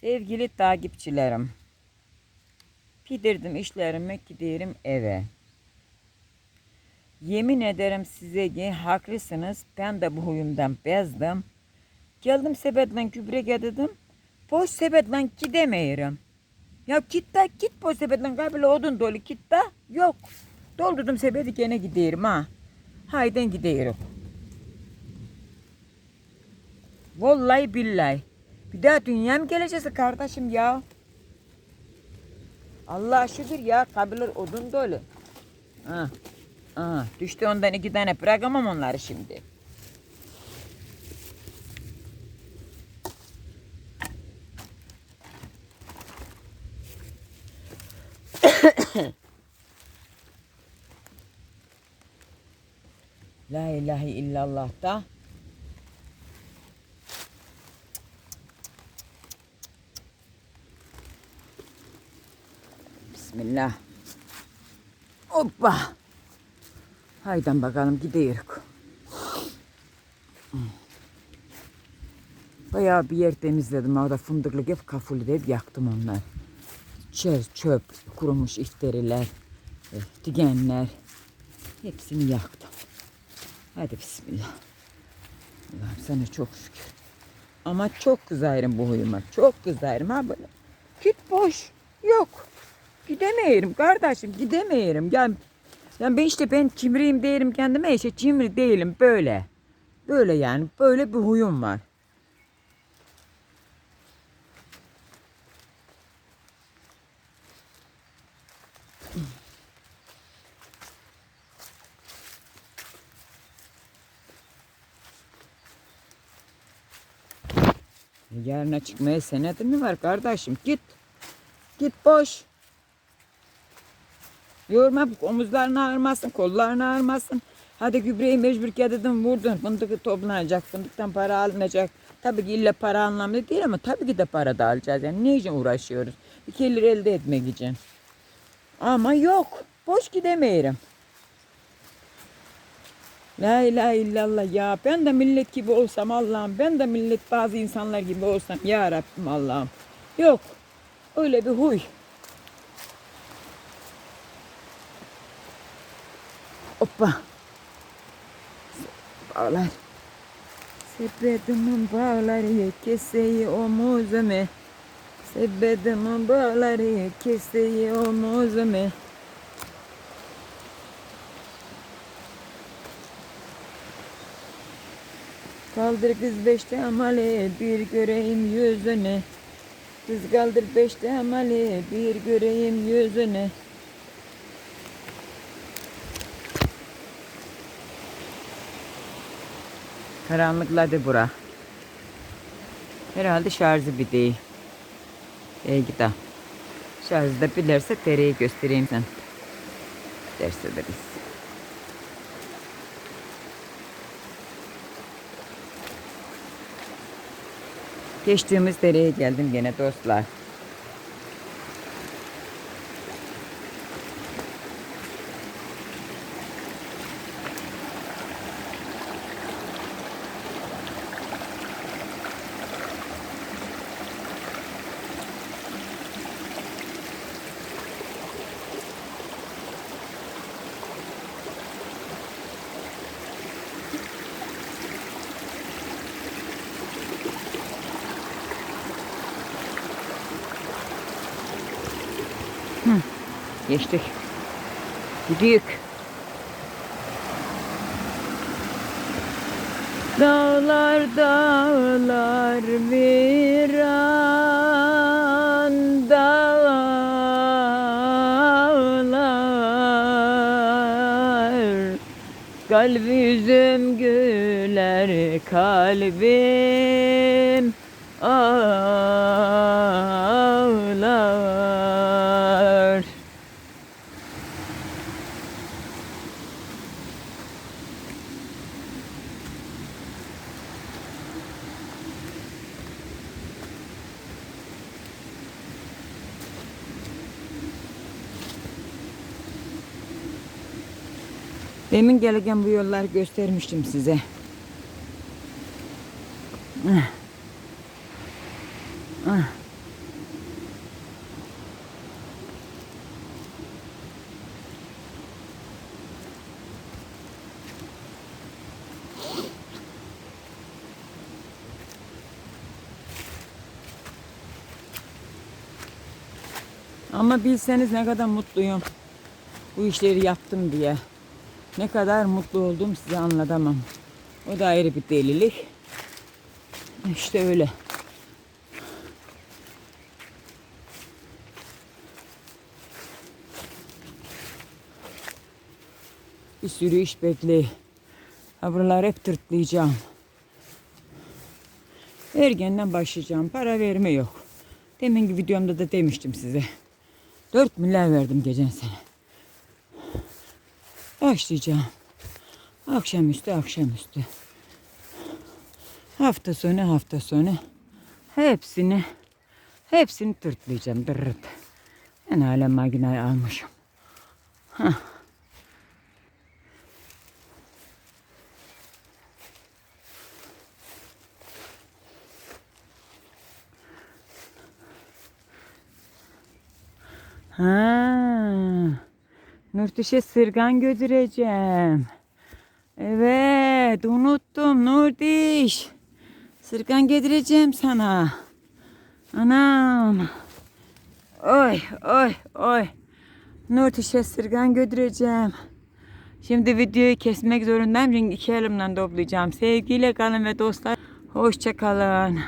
Sevgili takipçilerim. Pidirdim işlerimi giderim eve. Yemin ederim size ki haklısınız. Ben de bu huyumdan bezdim. Geldim sepetle gübre getirdim. Boş sepetle gidemiyorum. Ya git de git boş sepetle kabile odun dolu git de yok. Doldurdum sepeti gene giderim ha. Hayden giderim. Vallahi billahi. Bir daha dünya mı geleceğiz kardeşim ya? Allah şükür ya kabirler odun dolu. Ha. Ha. Düştü ondan iki tane bırakamam onları şimdi. La ilahe illallah da. Bismillah. Hoppa. Haydan bakalım gidiyoruz. Bayağı bir yer temizledim. Orada fındıklık hep kaful hep yaktım onlar. Çöp, çöp, kurumuş ifteriler, e, digenler. Hepsini yaktım. Hadi bismillah. Allah'ım sana çok şükür. Ama çok kızarım bu huyuma. Çok kızarım ha böyle. Git boş. Yok. Gidemeyirim kardeşim gidemeyirim. Yani, yani ben işte ben cimriyim değilim kendime işte cimri değilim böyle. Böyle yani böyle bir huyum var. Yarına çıkmaya senedi mi var kardeşim? Git. Git boş. Yorma omuzlarını ağrımasın, kollarını ağrımasın. Hadi gübreyi mecbur getirdim vurdun. Fındık toplanacak, fındıktan para alınacak. Tabii ki illa para anlamda değil ama tabii ki de para da alacağız. Yani ne için uğraşıyoruz? Bir gelir elde etmek için. Ama yok. Boş gidemeyirim. La ilahe illallah ya. Ben de millet gibi olsam Allah'ım. Ben de millet bazı insanlar gibi olsam ya Rabbim Allah'ım. Yok. Öyle bir huy. Hoppa. Bağlar. Sepetimin bağları keseyi omuzumu. Sepetimin bağları keseyi omuzumu. Kaldır kız beşte amali bir göreyim yüzünü. Kız kaldır beşte amali bir göreyim yüzünü. Karanlıkladı bura. Herhalde şarjı bir değil. İyi gidelim. Şarjı da bilirse tereyi göstereyim sen. Ders ederiz. Geçtiğimiz dereye geldim gene dostlar. Geçtik. Gidiyoruz. Dağlar dağlar viran dağlar Kalbi yüzüm güler kalbim ağlar Demin gelirken bu yolları göstermiştim size. Ah. Ah. Ama bilseniz ne kadar mutluyum. Bu işleri yaptım diye. Ne kadar mutlu oldum size anlatamam. O da ayrı bir delilik. İşte öyle. Bir sürü iş bekliyor. Ha hep tırtlayacağım. Ergenden başlayacağım. Para verme yok. Deminki videomda da demiştim size. 4 milyar verdim geçen sene. Başlayacağım. Akşamüstü akşamüstü. Hafta sonu hafta sonu. Hepsini hepsini tırtlayacağım. Dırırt. Ben hala makinayı almışım. Hah. Ha. Nurtiş'e sırgan götüreceğim. Evet, unuttum Nurdiş. Sırgan getireceğim sana. Anam. Oy, oy, oy. Nurtiş'e sırgan götüreceğim. Şimdi videoyu kesmek zorundayım çünkü iki elimden toplayacağım. Sevgiyle kalın ve dostlar. Hoşça kalın.